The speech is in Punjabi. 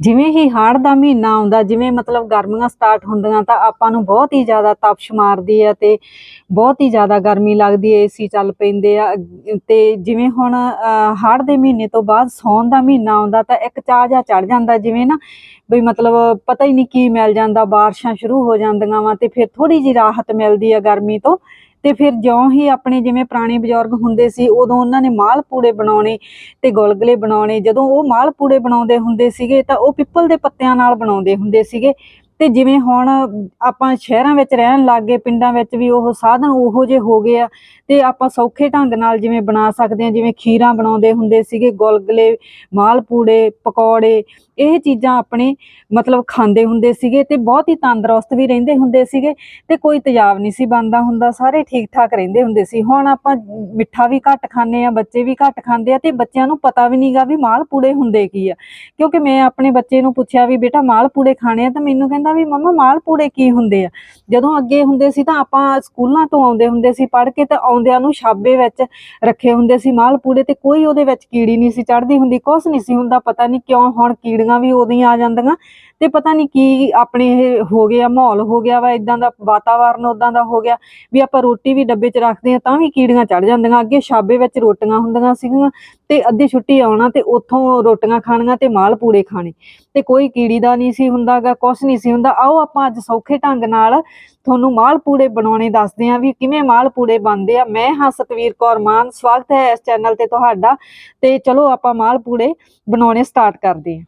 ਜਿਵੇਂ ਹੀ ਹਾੜ ਦਾ ਮਹੀਨਾ ਆਉਂਦਾ ਜਿਵੇਂ ਮਤਲਬ ਗਰਮੀਆਂ ਸਟਾਰਟ ਹੁੰਦੀਆਂ ਤਾਂ ਆਪਾਂ ਨੂੰ ਬਹੁਤ ਹੀ ਜ਼ਿਆਦਾ ਤਪਸ਼ ਮਾਰਦੀ ਆ ਤੇ ਬਹੁਤ ਹੀ ਜ਼ਿਆਦਾ ਗਰਮੀ ਲੱਗਦੀ ਏ ਏਸੀ ਚੱਲ ਪੈਂਦੇ ਆ। ਤੇ ਜਿਵੇਂ ਹੁਣ ਅਹ, ਹਾੜ ਦੇ ਮਹੀਨੇ ਤੋਂ ਬਾਅਦ ਸੌਣ ਦਾ ਮਹੀਨਾ ਆਉਂਦਾ ਤਾਂ ਇੱਕ ਚਾਹ ਜਿਹਾ ਚੜ ਜਾਂਦਾ ਜਿਵੇਂ ਨਾ ਵੀ ਮਤਲਬ ਪਤਾ ਹੀ ਨਹੀਂ ਕੀ ਮਿਲ ਜਾਂਦਾ ਬਾਰਿਸ਼ਾਂ ਸ਼ੁਰੂ ਹੋ ਜਾਂਦੀਆਂ ਵਾ ਤੇ ਫਿਰ ਥੋੜੀ ਜਿਹੀ ਰਾਹਤ ਮਿਲਦੀ ਆ ਗਰਮੀ ਤੋਂ। ਤੇ ਫਿਰ ਜਿਉਂ ਹੀ ਆਪਣੇ ਜਿਵੇਂ ਪੁਰਾਣੇ ਬਜ਼ੁਰਗ ਹੁੰਦੇ ਸੀ, ਉਦੋਂ ਉਹਨਾਂ ਨੇ ਮਾਲ ਪੂੜੇ ਬਣਾਉਣੇ ਤੇ ਗੁਲਗੁਲੇ ਬਣਾਉਣੇ। ਜਦੋਂ ਉਹ ਮਾਲ ਪੂੜੇ ਬਣਾਉਂਦੇ ਹੁੰਦੇ ਸੀਗੇ ਤਾਂ ਉਹ ਪਿੱਪਲ ਦੇ ਪੱਤਿਆਂ ਨਾਲ ਬਣਾਉਂਦੇ ਹੁੰਦੇ ਸੀਗੇ। ਤੇ ਜਿਵੇਂ ਹੁਣ ਆਪਾਂ ਸ਼ਹਿਰਾਂ ਵਿੱਚ ਰਹਿਣ ਲੱਗ ਗਏ, ਪਿੰਡਾਂ ਵਿੱਚ ਵੀ ਉਹ ਸਾਧਨ ਉਹੋ ਜਿਹੇ ਹੋ ਗਏ ਆ, ਤੇ ਆਪਾਂ ਸੌਖੇ ਢੰਗ ਨਾਲ ਜਿਵੇਂ ਬਣਾ ਸਕਦੇ ਆ ਜਿਵੇਂ ਖੀਰਾਂ ਬਣਾਉਂਦੇ ਹੁੰਦੇ ਸੀਗੇ, ਗੁਲਗੁਲੇ ਮਾਲ ਪੂੜੇ ਪਕੌੜੇ, ਇਹ ਚੀਜ਼ਾਂ ਆਪਣੇ ਮਤਲਬ ਖਾਂਦੇ ਹੁੰਦੇ ਸੀਗੇ ਤੇ ਬਹੁਤ ਹੀ ਤੰਦਰੁਸਤ ਵੀ ਰਹਿੰਦੇ ਹੁੰਦੇ ਸੀਗੇ ਤੇ ਕੋਈ ਤੇਜ਼ਾਬ ਨਹੀਂ ਸੀ ਬਣਦਾ ਹੁੰਦਾ, ਸਾਰੇ ਠੀਕ ਠਾਕ ਰਹਿੰਦੇ ਹੁੰਦੇ ਸੀ। ਹੁਣ ਆਪਾਂ ਮਿੱਠਾ ਵੀ ਘੱਟ ਖਾਂਦੇ ਆ ਬੱਚੇ ਵੀ ਘੱਟ ਖਾਂਦੇ ਆ ਤੇ ਬੱਚਿਆਂ ਨੂੰ ਪਤਾ ਵੀ ਨਹੀਂਗਾ ਵੀ ਮਾਲ ਪੂੜੇ ਹੁੰਦੇ ਕੀ ਆ। ਕਿਉਂਕਿ ਮੈਂ ਆਪਣੇ ਬੱਚੇ ਨੂੰ ਪੁੱਛਿਆ ਵੀ, ਬੇਟਾ ਮਾਲ ਪੂੜੇ ਖਾਣੇ ਆ? ਤਾਂ ਮੈਨੂੰ ਕਹਿੰਦਾ ਵੀ ਮੰਮਾ ਮਾਲ ਪੂੜੇ ਕੀ ਹੁੰਦੇ ਆ? ਜਦੋਂ ਅੱਗੇ ਹੁੰਦੇ ਸੀ ਤਾਂ ਆਪਾਂ ਸਕੂਲਾਂ ਤੋਂ ਆਉਂਦੇ ਹੁੰਦੇ ਸੀ, ਪੜ੍ਹ ਕੇ ਤਾਂ ਆਉਂਦਿਆਂ ਨੂੰ ਛਾਬੇ ਵਿੱਚ ਰੱਖੇ ਹੁੰਦੇ ਸੀ ਮਾਲ ਪੂੜੇ ਤੇ ਕੋਈ ਉਹਦੇ ਵਿੱਚ ਕੀੜੀ ਨਹੀਂ ਸੀ ਚੜਦੀ ਹੁੰਦੀ, ਕੁਛ ਨਹੀਂ ਸੀ ਹੁੰਦਾ, ਪਤਾ ਨਹੀਂ ਕਿਉਂ ਹੁਣ ਕੀੜੀਆਂ ਵੀ ਉਦੋਂ ਹੀ ਆ ਜਾਂਦੀਆਂ। ਤੇ ਪਤਾ ਨਹੀਂ ਕੀ ਆਪਣੇ ਇਹ ਹੋ ਗਿਆ, ਮਾਹੌਲ ਹੋ ਗਿਆ ਵਾ ਇਦਾਂ ਦਾ ਵਾਤਾਵਰਨ ਉਦਾਂ ਦਾ ਹੋ ਗਿਆ ਵੀ ਆਪਾਂ ਰੋਟੀ ਵੀ ਡੱਬੇ 'ਚ ਰੱਖਦੇ ਆ ਤਾਂ ਵੀ ਕੀੜੀਆਂ ਚੜ ਜਾਂਦੀਆਂ। ਅੱਗੇ ਛਾਬੇ ਵਿੱਚ ਰੋਟੀਆਂ ਹੁੰਦੀਆਂ ਸੀਗੀਆਂ ਤੇ ਅੱਧੀ ਛੁੱਟੀ ਆਉਣਾ ਤੇ ਉੱਥੋਂ ਰੋਟੀਆਂ ਖਾਣੀਆਂ ਤੇ ਮਾਲ ਪੂੜੇ ਖਾਣੇ। ਤੇ ਕੋਈ ਕੀੜੀ ਦਾ ਨਹੀਂ ਸੀ ਹੁੰਦਾਗਾ, ਕੁਛ ਨਹੀਂ ਸੀ ਹੁੰਦਾ। ਆਓ ਆਪਾਂ ਅੱਜ ਸੌਖੇ ਢੰਗ ਨਾਲ ਤੁਹਾਨੂੰ ਮਾਲ ਪੂੜੇ ਬਣਾਉਣੇ ਦੱਸਦੇ ਹਾਂ ਵੀ ਕਿਵੇਂ ਮਾਲ ਪੂੜੇ ਬਣਦੇ ਆ। ਮੈਂ ਹਾਂ ਸਤਵੀਰ ਕੌਰ ਮਾਨ, ਸਵਾਗਤ ਹੈ ਇਸ ਚੈਨਲ ਤੇ ਤੁਹਾਡਾ। ਤੇ ਚਲੋ ਆਪਾਂ ਮਾਲ ਪੂੜੇ ਬਣਾਉਣੇ ਸਟਾਰਟ ਕਰਦੇ ਹਾਂ।